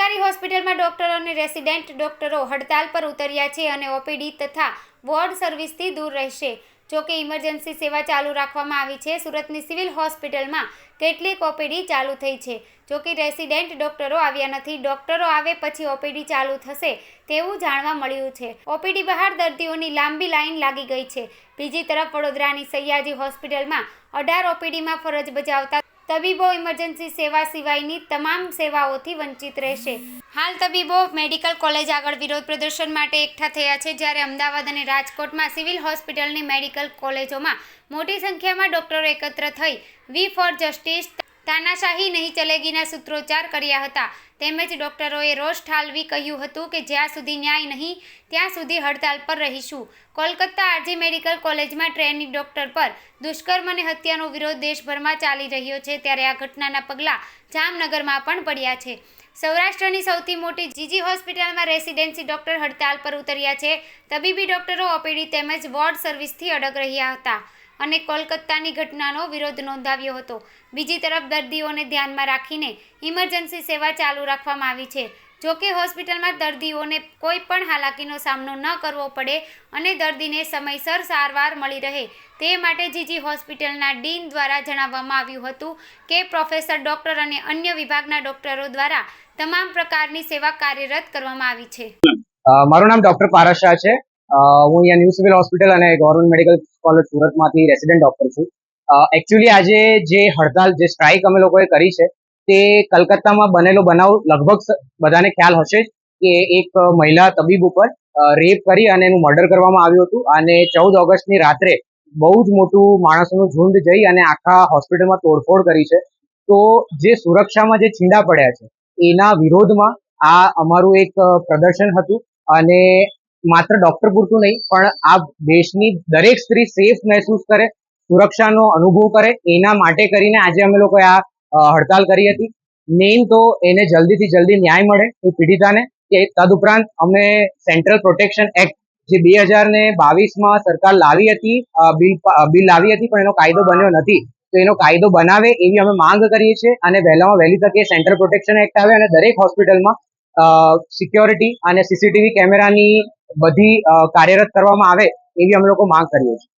સરકારી હોસ્પિટલમાં ડોક્ટરો અને રેસિડેન્ટ ડોક્ટરો હડતાલ પર ઉતર્યા છે અને ઓપીડી તથા વોર્ડ સર્વિસથી દૂર રહેશે. જોકે ઇમરજન્સી સેવા ચાલુ રાખવામાં આવી છે. સુરતની સિવિલ હોસ્પિટલમાં કેટલીક ઓપીડી ચાલુ થઈ છે. જોકે રેસિડેન્ટ ડોક્ટરો આવ્યા નથી. ડોક્ટરો આવે પછી ઓપીડી ચાલુ થશે તેવું જાણવા મળ્યું છે. ઓપીડી બહાર દર્દીઓની લાંબી લાઈન લાગી ગઈ છે. બીજી તરફ વડોદરાની સયાજી હોસ્પિટલમાં અઢાર ઓપીડીમાં ફરજ બજાવતા તબીબો ઇમરજન્સી સેવા સિવાયની તમામ સેવાઓથી વંચિત રહેશે. હાલ તબીબો મેડિકલ કોલેજ આગળ વિરોધ પ્રદર્શન માટે એકઠા થયા છે, જ્યારે અમદાવાદ અને રાજકોટમાં સિવિલ હોસ્પિટલની મેડિકલ કોલેજોમાં મોટી સંખ્યામાં ડોક્ટરો એકત્ર થઈ, વી ફોર જસ્ટિસ તાનાશાહી નહીં ચલેગીના સૂત્રોચ્ચાર કર્યા હતા. તેમજ ડોક્ટરોએ રોષ ઠાલવી કહ્યું હતું કે જ્યાં સુધી ન્યાય નહીં, ત્યાં સુધી હડતાલ પર રહીશું. કોલકાતા આરજી મેડિકલ કોલેજમાં ટ્રેની ડોક્ટર પર દુષ્કર્મ અને હત્યાનો વિરોધ દેશભરમાં ચાલી રહ્યો છે ત્યારે આ ઘટનાના પગલાં જામનગરમાં પણ પડ્યા છે. સૌરાષ્ટ્રની સૌથી મોટી જીજી હોસ્પિટલમાં રેસિડેન્સી ડોક્ટર હડતાલ પર ઉતર્યા છે. તબીબી ડોક્ટરો ઓપીડી તેમજ વોર્ડ સર્વિસથી અડગ રહ્યા હતા. અને કોલકાતાની ઘટનાનો વિરોધ નોંધાવ્યો હતો. બીજી તરફ દર્દીઓને ધ્યાનમાં રાખીને ઇમરજન્સી સેવા ચાલુ રાખવામાં આવી છે. જોકે હોસ્પિટલમાં દર્દીઓને કોઈ પણ હાલાકીનો સામનો ન કરવો પડે અને દર્દીને સમયસર સારવાર મળી રહે. તે માટે જીજી હોસ્પિટલના ડીન દ્વારા જણાવવામાં આવ્યું હતું કે પ્રોફેસર ડોક્ટર અને અન્ય વિભાગના ડોક્ટરો દ્વારા તમામ પ્રકારની સેવા કાર્યરત કરવામાં આવી છે. મારું નામ ડોક્ટર પારસ છે. હું અહીંયા ન્યૂ સિવિલ હોસ્પિટલ અને ગવર્મેન્ટ મેડિકલ કોલેજ સુરતમાંથી રેસિડેન્ટ ડોક્ટર છું. એકચ્યુઅલી આજે જે હડતાલ, જે સ્ટ્રાઇક અમે લોકોએ કરી છે, તે કલકત્તામાં બનેલો બનાવ લગભગ બધાને ખ્યાલ હશે કે એક મહિલા તબીબ ઉપર રેપ કરી અને એનું મર્ડર કરવામાં આવ્યું હતું. અને ચૌદ ઓગસ્ટની રાત્રે બહુ જ મોટું માણસોનું ઝુંડ જઈ અને આખા હોસ્પિટલમાં તોડફોડ કરી છે. તો જે સુરક્ષામાં જે છીંડા પડ્યા છે, એના વિરોધમાં આ અમારું એક પ્રદર્શન હતું. અને માત્ર ડોક્ટર પૂરતું નહીં, પણ આ દેશની દરેક સ્ત્રી સેફ મહેસૂસ કરે, સુરક્ષાનો અનુભવ કરે. એના માટે કરીને આજે અમે લોકોએ આ હડતાલ કરી હતી. મેઇન તો એને જલ્દીથી જલ્દી ન્યાય મળે એ પીડિતાને કે તદુપરાંત અમે સેન્ટ્રલ પ્રોટેક્શન એક્ટ જે બે હજાર ને બાવીસમાં સરકાર લાવી હતી બિલ બિલ લાવી હતી, પણ એનો કાયદો બન્યો નથી. તો એનો કાયદો બનાવે એવી અમે માંગ કરીએ છીએ અને વહેલામાં વહેલી તકે સેન્ટ્રલ પ્રોટેક્શન એક્ટ આવે અને દરેક હોસ્પિટલમાં સિક્યોરિટી અને સીસીટીવી કેમેરાની બધી કાર્યરત કરવામાં આવે એવી અમે લોકો માંગ કરીએ છીએ.